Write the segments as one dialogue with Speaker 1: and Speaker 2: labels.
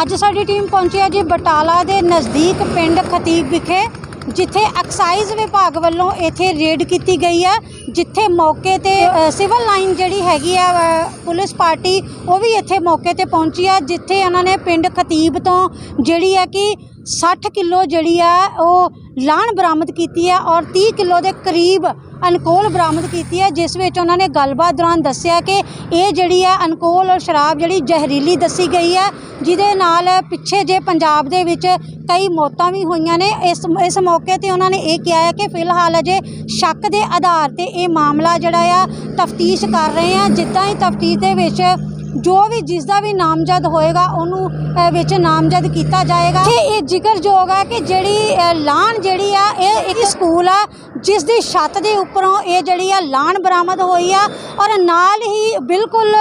Speaker 1: ਅੱਜ ਸਾਡੀ ਟੀਮ ਪਹੁੰਚੀ ਹੈ ਜੀ ਬਟਾਲਾ ਦੇ ਨਜ਼ਦੀਕ ਪਿੰਡ ਖਤੀਬ ਵਿਖੇ, ਜਿੱਥੇ ਐਕਸਾਈਜ਼ ਵਿਭਾਗ ਵੱਲੋਂ ਇੱਥੇ ਰੇਡ ਕੀਤੀ ਗਈ ਹੈ, ਜਿੱਥੇ ਮੌਕੇ ਤੇ ਸਿਵਲ ਲਾਈਨ ਜਿਹੜੀ ਹੈਗੀ ਆ ਪੁਲਿਸ ਪਾਰਟੀ, ਉਹ ਵੀ ਇੱਥੇ ਮੌਕੇ ਤੇ ਪਹੁੰਚੀ ਆ ਜਿੱਥੇ ਉਹਨਾਂ ਨੇ ਪਿੰਡ ਖਤੀਬ ਤੋਂ ਜਿਹੜੀ ਹੈ ਕਿ 60 ਕਿਲੋ ਜਿਹੜੀ ਆ, ਉਹ ਲਾਣ ਬਰਾਮਦ ਕੀਤੀ ਹੈ ਔਰ 30 ਕਿਲੋ ਦੇ ਕਰੀਬ ਅਨਕੋਲ ਬਰਾਮਦ ਕੀਤੀ ਹੈ ਜਿਸ ਵਿੱਚ ਉਹਨਾਂ ਨੇ ਗੱਲਬਾਤ ਦੌਰਾਨ ਦੱਸਿਆ ਕਿ ਇਹ ਜਿਹੜੀ ਹੈ ਅਨਕੋਲ ਔਰ ਸ਼ਰਾਬ ਜਿਹੜੀ ਜ਼ਹਿਰੀਲੀ ਦੱਸੀ ਗਈ ਹੈ ਜਿਹਦੇ ਨਾਲ ਪਿੱਛੇ ਜੇ ਪੰਜਾਬ ਦੇ ਵਿੱਚ ਕਈ ਮੌਤਾਂ ਵੀ ਹੋਈਆਂ ਨੇ। ਇਸ ਇਸ ਮੌਕੇ ਤੇ ਉਹਨਾਂ ਨੇ ਇਹ ਕਿਹਾ ਹੈ ਕਿ ਫਿਲਹਾਲ ਅਜੇ ਸ਼ੱਕ ਦੇ ਆਧਾਰ ਤੇ ਇਹ ਮਾਮਲਾ ਜਿਹੜਾ ਆ ਤਫਤੀਸ਼ ਕਰ ਰਹੇ ਆ। ਜਿੱਦਾਂ ਹੀ ਤਫਤੀਸ਼ ਦੇ ਵਿੱਚ ਜੋ ਵੀ ਜਿਸ ਦਾ ਵੀ ਨਾਮਜ਼ਦ ਹੋਏਗਾ ਉਹਨੂੰ ਵਿੱਚ ਨਾਮਜ਼ਦ ਕੀਤਾ ਜਾਏਗਾ। ਤੇ ਇਹ ਜ਼ਿਕਰਯੋਗ ਹੈ ਕਿ ਜਿਹੜੀ ਅ, ਜਿਹੜੀ ਆ ਸਕੂਲ ਆ ਜਿਸ ਦੀ ਛੱਤ ਦੇ ਉੱਪਰੋਂ ਇਹ ਜਿਹੜੀ ਆ ਲਾਣ ਬਰਾਮਦ ਹੋਈ ਆ ਔਰ ਨਾਲ ਹੀ ਬਿਲਕੁਲ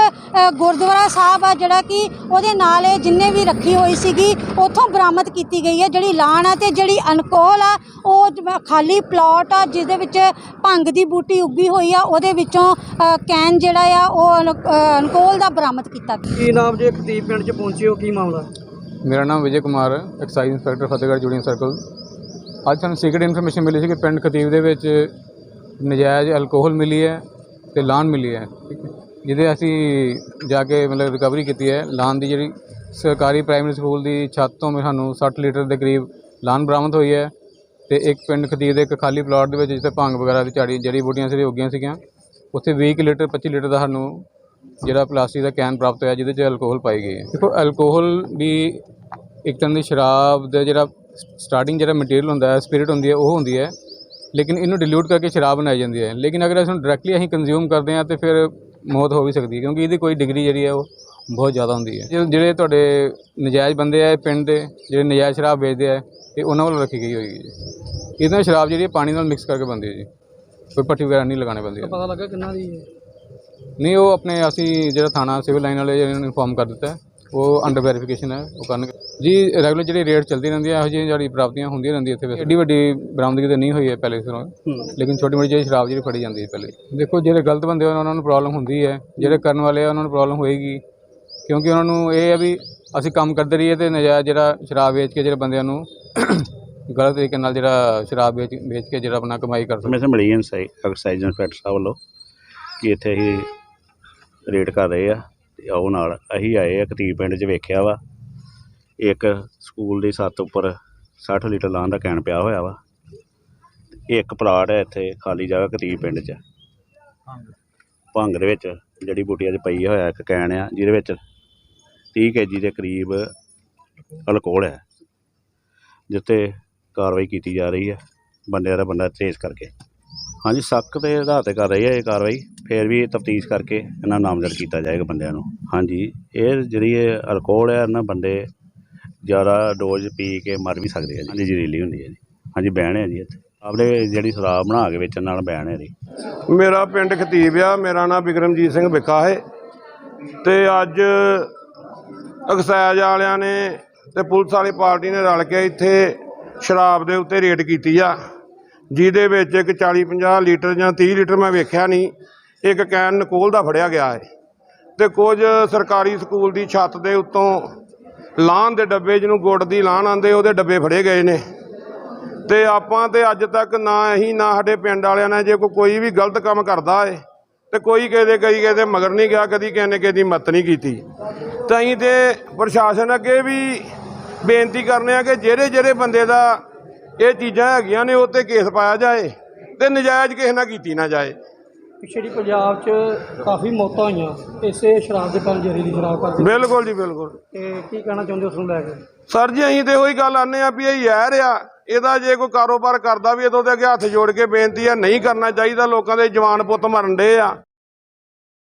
Speaker 1: ਗੁਰਦੁਆਰਾ ਸਾਹਿਬ ਆ ਜਿਹੜਾ ਕਿ ਉਹਦੇ ਨਾਲ ਇਹ ਜਿੰਨੇ ਵੀ ਰੱਖੀ ਹੋਈ ਸੀਗੀ ਉੱਥੋਂ ਬਰਾਮਦ ਕੀਤੀ ਗਈ ਹੈ ਜਿਹੜੀ ਲਾਣ ਆ ਤੇ ਜਿਹੜੀ ਅਨਕੋਲ ਆ ਉਹ ਖਾਲੀ ਪਲਾਟ ਆ ਜਿਹਦੇ ਵਿੱਚ ਭੰਗ ਦੀ ਬੂਟੀ ਉੱਗੀ ਹੋਈ ਆ ਉਹਦੇ ਵਿੱਚੋਂ ਕੈਨ ਜਿਹੜਾ ਆ ਉਹ ਅਨਕੋਲ ਦਾ ਬਰਾਮਦ ਕੀਤਾ ਗਿਆ।
Speaker 2: ਕੀ ਨਾਮ ਜੇ ਖਤੀਬ ਪਿੰਡ ਚ ਪਹੁੰਚੇ ਹੋ ਕੀ ਮਾਮਲਾ?
Speaker 3: ਮੇਰਾ ਨਾਮ ਵਿਜੇ ਕੁਮਾਰ ਐਕਸਾਈਜ਼ ਇੰਸਪੈਕਟਰ ਫਤਿਹਗੜ੍ਹ ਜੁੜੀਆਂ ਸਰਕਲ। ਅੱਜ ਸਾਨੂੰ ਸੀਕ੍ਰੀਟ ਇਨਫੋਰਮੇਸ਼ਨ ਮਿਲੀ ਸੀ ਕਿ ਪਿੰਡ ਖਤੀਬ ਦੇ ਵਿੱਚ ਨਜਾਇਜ਼ ਅਲਕੋਹਲ ਮਿਲੀ ਹੈ ਤੇ ਲਾਨ ਮਿਲੀ ਹੈ ਜਿਹਦੇ ਅਸੀਂ ਜਾ ਕੇ ਮਤਲਬ ਰਿਕਵਰੀ ਕੀਤੀ ਹੈ। ਲਾਨ ਦੀ ਜਿਹੜੀ ਸਰਕਾਰੀ ਪ੍ਰਾਇਮਰੀ ਸਕੂਲ ਦੀ ਛੱਤ ਤੋਂ ਵੀ ਸਾਨੂੰ 60 ਲੀਟਰ ਦੇ ਕਰੀਬ ਲਾਨ ਬਰਾਮਦ ਹੋਈ ਹੈ ਤੇ ਇੱਕ ਪਿੰਡ ਖਤੀਬ ਦੇ ਇੱਕ ਖਾਲੀ ਪਲਾਟ ਦੇ ਵਿੱਚ ਜਿੱਥੇ ਭੰਗ ਵਗੈਰਾ ਦੀ ਝਾੜੀ, ਜੜੀ ਬੂਟੀਆਂ ਸੀ ਉੱਗੀਆਂ ਸੀਗੀਆਂ, ਉੱਥੇ 20 ਕੁ ਲੀਟਰ 25 ਲੀਟਰ ਦਾ ਸਾਨੂੰ ਜਿਹੜਾ ਪਲਾਸਟਿਕ ਦਾ ਕੈਨ ਪ੍ਰਾਪਤ ਹੋਇਆ, ਜਿਹਦੇ 'ਚ ਅਲਕੋਹਲ ਪਾਈ ਗਈ ਹੈ। ਦੇਖੋ ਅਲਕੋਹਲ ਵੀ ਇੱਕ ਤਰ੍ਹਾਂ ਦੀ ਸ਼ਰਾਬ ਦਾ ਜਿਹੜਾ ਸਟਾਰਟਿੰਗ ਜਿਹੜਾ ਮਟੀਰੀਅਲ ਹੁੰਦਾ ਹੈ ਸਪਿਰਿਟ ਹੁੰਦੀ ਹੈ ਉਹ ਹੁੰਦੀ ਹੈ। ਲੇਕਿਨ ਇਹਨੂੰ ਡਿਲੂਟ ਕਰਕੇ ਸ਼ਰਾਬ ਬਣਾਈ ਜਾਂਦੀ ਹੈ। ਲੇਕਿਨ ਅਗਰ ਇਸ ਨੂੰ ਡਾਇਰੈਕਟਲੀ ਅਸੀਂ ਕੰਜ਼ਿਊਮ ਕਰਦੇ ਹਾਂ ਤੇ ਫਿਰ ਮੌਤ ਹੋ ਵੀ ਸਕਦੀ ਹੈ ਕਿਉਂਕਿ ਇਹਦੀ ਕੋਈ ਡਿਗਰੀ ਜਿਹੜੀ ਹੈ ਉਹ ਬਹੁਤ ਜ਼ਿਆਦਾ ਹੁੰਦੀ ਹੈ। ਜਿਹੜੇ- ਤੁਹਾਡੇ ਨਜਾਇਜ਼ ਬੰਦੇ ਆ ਪਿੰਡ ਦੇ ਜਿਹੜੇ ਨਜਾਇਜ਼ ਸ਼ਰਾਬ ਵੇਚਦੇ ਆ ਇਹ ਉਹਨਾਂ ਵੱਲੋਂ ਰੱਖੀ ਗਈ ਹੋਈ ਜੀ। ਇਹਦੇ ਨਾਲ ਸ਼ਰਾਬ ਜਿਹੜੀ ਪਾਣੀ ਨਾਲ ਮਿਕਸ ਕਰਕੇ ਬਣਦੀ ਹੈ ਜੀ। ਕੋਈ ਪੱਟੀ ਵਗੈਰਾ ਨਹੀਂ ਲਗਾਉਣੀ ਪੈਂਦੀ
Speaker 2: ਪਤਾ ਲੱਗਾ ਕਿੰਨਾ ਦੀ
Speaker 3: ਨਹੀਂ ਉਹ ਆਪਣੇ ਅਸੀਂ ਜਿਹੜਾ ਥਾਣਾ ਸਿਵਲ ਲਾਈਨ ਵਾਲੇ ਜਿਹਨਾਂ ਨੂੰ ਇਨਫੋਰਮ ਕਰ ਦਿੱਤਾ ਉਹ ਅੰਡਰ ਵੈਰੀਫਿਕੇਸ਼ਨ ਹੈ ਉਹ ਕਰਨਗੇ। ਜੀ ਰੈਗੂਲਰ ਜਿਹੜੀ ਰੇਟ ਚੱਲਦੀ ਰਹਿੰਦੀ ਹੈ ਇਹੋ ਜਿਹੀ ਜਿਹੜੀ ਪ੍ਰਾਪਤੀਆਂ ਹੁੰਦੀਆਂ ਰਹਿੰਦੀਆਂ ਇੱਥੇ ਵੈਸੇ। ਐਡੀ ਵੱਡੀ ਬਰਾਮਦਗੀ ਤਾਂ ਨਹੀਂ ਹੋਈ ਹੈ ਪਹਿਲੇ ਸਿਰੋਂ। ਲੇਕਿਨ ਛੋਟੀ ਮੋਟੀ ਜਿਹੀ ਸ਼ਰਾਬ ਜਿਹੜੀ ਫੜੀ ਜਾਂਦੀ ਹੈ ਪਹਿਲੇ। ਦੇਖੋ ਜਿਹੜੇ ਗਲਤ ਬੰਦੇ ਆ, ਉਹਨਾਂ ਨੂੰ ਪ੍ਰੋਬਲਮ ਹੁੰਦੀ ਹੈ ਜਿਹੜੇ ਕਰਨ ਵਾਲੇ ਆ ਉਹਨਾਂ ਨੂੰ ਪ੍ਰੋਬਲਮ ਹੋਏਗੀ। ਕਿਉਂਕਿ ਉਹਨਾਂ ਨੂੰ ਇਹ ਹੈ ਵੀ ਅਸੀਂ ਕੰਮ ਕਰਦੇ ਰਹੀਏ ਤੇ ਨਜਾਇਜ਼ ਜਿਹੜਾ ਸ਼ਰਾਬ ਵੇਚ ਕੇ ਜਿਹੜੇ ਬੰਦਿਆਂ ਨੂੰ ਗਲਤ ਤਰੀਕੇ ਨਾਲ ਜਿਹੜਾ ਸ਼ਰਾਬ ਵੇਚ ਵੇਚ ਕੇ ਜਿਹੜਾ ਆਪਣਾ ਕਮਾਈ ਕਰ ਸਕਦੇ।
Speaker 4: ਮੈਂ ਮਿਲੀ ਐਕਸਾਈਜ਼ ਇੰਸਪੈਕਟਰ ਸਾਹਿਬ ਵੱਲੋਂ ਕਿ ਇੱਥੇ ਅਸੀਂ ਰੇਡ ਕਰ ਰਹੇ ਆ। ਤੇ ਆਓ ਨਾਲ ਅਸੀਂ ਆਏ ਆ ਕਤੀਬ ਪਿੰਡ 'ਚ ਵੇਖਿਆ ਵਾ। ਇੱਕ ਸਕੂਲ ਦੀ ਛੱਤ ਉੱਪਰ 60 ਲੀਟਰ ਲਾਣ ਦਾ ਕੈਨ ਪਿਆ ਹੋਇਆ ਵਾ। ਇੱਕ ਪਲਾਟ ਹੈ ਇੱਥੇ ਖਾਲੀ ਜਗ੍ਹਾ ਕਤੀਬ ਪਿੰਡ 'ਚ। ਭੰਗ। ਦੇ ਵਿੱਚ ਜੜੀ ਬੂਟੀਆਂ 'ਚ ਪਈ ਹੋਇਆ ਇੱਕ ਕੈਨ ਆ ਜਿਹਦੇ ਵਿੱਚ 30 ਕੇਜੀ ਦੇ ਕਰੀਬ ਅਲਕੋਹਲ ਹੈ ਜਿੱਤੇ ਕਾਰਵਾਈ ਕੀਤੀ ਜਾ ਰਹੀ ਹੈ ਬੰਦਿਆਂ ਦਾ ਬੰਦਾ ਟ੍ਰੇਸ ਕਰਕੇ। ਹਾਂਜੀ ਸ਼ੱਕ ਦੇ ਆਧਾਰ ਤੇ ਕਰ ਰਹੀ ਹੈ ਇਹ ਕਾਰਵਾਈ। ਫਿਰ ਵੀ ਤਫਤੀਸ਼ ਕਰਕੇ ਇਹਨਾਂ ਨਾਮਜ਼ਦ ਕੀਤਾ ਜਾਏਗਾ ਬੰਦਿਆਂ ਨੂੰ। ਹਾਂਜੀ ਇਹ ਜਿਹੜੀ ਇਹ ਅਲਕੋਹਲ ਹੈ ਨਾ ਬੰਦੇ ਜ਼ਿਆਦਾ ਡੋਜ਼ ਪੀ ਕੇ ਮਰ ਵੀ ਸਕਦੇ ਆ ਜੀ। ਹਾਂਜੀ ਜ਼ਹਿਰੀਲੀ ਹੁੰਦੀ ਹੈ ਜੀ। ਹਾਂਜੀ ਬੈਨ ਹੈ ਜੀ ਇੱਥੇ। ਆਪਣੇ ਜਿਹੜੀ ਸ਼ਰਾਬ ਬਣਾ ਕੇ ਵੇਚਣ ਨਾਲ ਬੈਨ ਹੈ ਜੀ।
Speaker 5: ਮੇਰਾ ਪਿੰਡ ਖਤੀਬ ਆ ਮੇਰਾ ਨਾਮ ਬਿਕਰਮਜੀਤ ਸਿੰਘ ਵਿਕਾ ਹੈ। ਤੇ ਅੱਜ ਐਕਸਾਈਜ਼ ਵਾਲਿਆਂ ਨੇ ਤੇ ਪੁਲਿਸ ਵਾਲੀ ਪਾਰਟੀ ਨੇ ਰਲ ਕੇ ਇੱਥੇ ਸ਼ਰਾਬ ਦੇ ਉੱਤੇ ਰੇਡ ਕੀਤੀ ਆ। ਜਿਹਦੇ ਵਿੱਚ ਇੱਕ 40 50 ਲੀਟਰ ਜਾਂ 30 ਲੀਟਰ ਮੈਂ ਵੇਖਿਆ ਨਹੀਂ, ਇੱਕ ਕੈਨ ਨਕੋਲ ਦਾ ਫੜਿਆ ਗਿਆ ਹੈ। ਤੇ ਕੁਝ ਸਰਕਾਰੀ ਸਕੂਲ ਦੀ ਛੱਤ ਦੇ ਉੱਤੋਂ ਲਾਹਣ ਦੇ ਡੱਬੇ ਜਿਹਨੂੰ ਗੁੜ ਦੀ ਲਾਹਣ ਆਂਦੇ, ਉਹਦੇ ਡੱਬੇ ਫੜੇ ਗਏ ਨੇ। ਤੇ ਆਪਾਂ ਤੇ ਅੱਜ ਤੱਕ ਨਾ ਅਸੀਂ, ਨਾ ਸਾਡੇ ਪਿੰਡ ਵਾਲਿਆਂ ਨੇ ਜੇ ਕੋਈ ਕੋਈ ਵੀ ਗਲਤ ਕੰਮ ਕਰਦਾ ਏ ਤੇ ਕੋਈ ਕਿਸੇ ਦੇ ਕਈ ਕਿਸੇ ਮਗਰ ਨਹੀਂ ਗਿਆ, ਕਦੀ ਕਿਸੇ ਨੇ ਕਿਸੇ ਦੀ ਮਦਦ ਨਹੀਂ ਕੀਤੀ। ਤਾਂ ਅਸੀਂ ਤੇ ਪ੍ਰਸ਼ਾਸਨ ਅੱਗੇ ਵੀ ਬੇਨਤੀ ਕਰਨੇ ਆ ਕਿ ਜਿਹੜੇ ਜਿਹੜੇ ਬੰਦੇ ਦਾ ਇਹ ਚੀਜ਼ਾਂ ਹੈਗੀਆਂ ਨੇ ਉਹ ਤੇ ਕੇਸ ਪਾਇਆ ਜਾਏ ਤੇ ਨਜਾਇਜ਼ ਕਿਸੇ ਨਾਲ ਕੀਤੀ ਨਾ ਜਾਏ।
Speaker 2: ਪਿਛੜੀ ਪੰਜਾਬ ਚ ਕਾਫੀ ਮੌਤਾਂ ਹੋਈਆਂ ਇਸੇ ਸ਼ਰਾਬ ਦੇ ਕਾਰਨ ਜ਼ਹਿਰੀਲੀ ਸ਼ਰਾਬ ਕਰਕੇ
Speaker 5: ਬਿਲਕੁਲ ਜੀ ਬਿਲਕੁਲ।
Speaker 2: ਤੇ ਕੀ ਕਹਿਣਾ ਚਾਹੁੰਦੇ ਹੋ ਉਸ ਨੂੰ ਲੈ ਕੇ?
Speaker 5: ਸਰ ਜੀ ਅਸੀਂ ਤੇ ਉਹੀ ਗੱਲ ਆਨੇ ਆ ਵੀ ਇਹ ਯਾਰ ਆ ਇਹਦਾ ਜੇ ਕੋਈ ਕਾਰੋਬਾਰ ਕਰਦਾ ਵੀ ਇਹਦੋਂ ਤੇ ਅੱਗੇ ਹੱਥ ਜੋੜ ਕੇ ਬੇਨਤੀ ਆ ਨਹੀਂ ਕਰਨਾ ਚਾਹੀਦਾ ਲੋਕਾਂ ਦੇ ਜਵਾਨ ਪੁੱਤ ਮਰਨ ਡੇ ਆ।